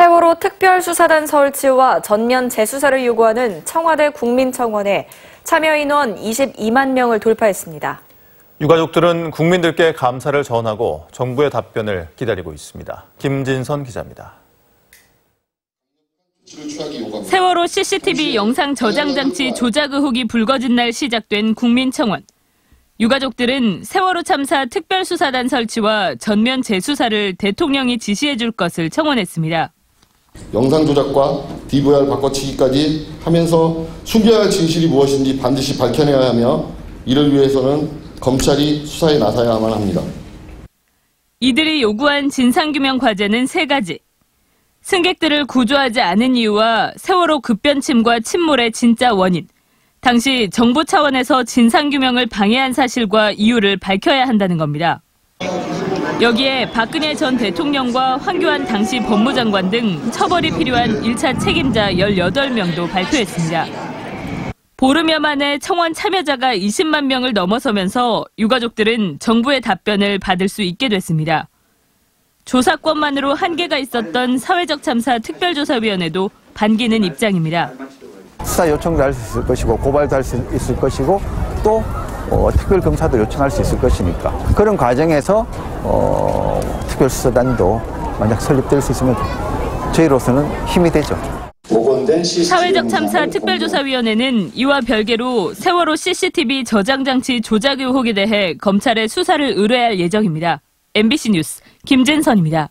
세월호 특별수사단 설치와 전면 재수사를 요구하는 청와대 국민청원에 참여 인원 22만 명을 돌파했습니다. 유가족들은 국민들께 감사를 전하고 정부의 답변을 기다리고 있습니다. 김진선 기자입니다. 세월호 CCTV 영상 저장 장치 조작 의혹이 불거진 날 시작된 국민청원. 유가족들은 세월호 참사 특별수사단 설치와 전면 재수사를 대통령이 지시해 줄 것을 청원했습니다. 영상 조작과 DVR 바꿔치기까지 하면서 숨겨야 할 진실이 무엇인지 반드시 밝혀내야 하며 이를 위해서는 검찰이 수사에 나서야만 합니다. 이들이 요구한 진상규명 과제는 세 가지. 승객들을 구조하지 않은 이유와 세월호 급변침과 침몰의 진짜 원인, 당시 정부 차원에서 진상규명을 방해한 사실과 이유를 밝혀야 한다는 겁니다. 여기에 박근혜 전 대통령과 황교안 당시 법무장관 등 처벌이 필요한 1차 책임자 18명도 발표했습니다. 보름여 만에 청원 참여자가 20만 명을 넘어서면서 유가족들은 정부의 답변을 받을 수 있게 됐습니다. 조사권만으로 한계가 있었던 사회적 참사 특별조사위원회도 반기는 입장입니다. 수사 요청도 할 수 있을 것이고 고발도 할 수 있을 것이고 또 어, 특별 검사도 요청할 수 있을 것이니까 그런 과정에서 어, 특별 수사단도 만약 설립될 수 있으면 저희로서는 힘이 되죠. 사회적 참사 특별조사위원회는 이와 별개로 세월호 CCTV 저장 장치 조작 의혹에 대해 검찰에 수사를 의뢰할 예정입니다. MBC 뉴스 김진선입니다.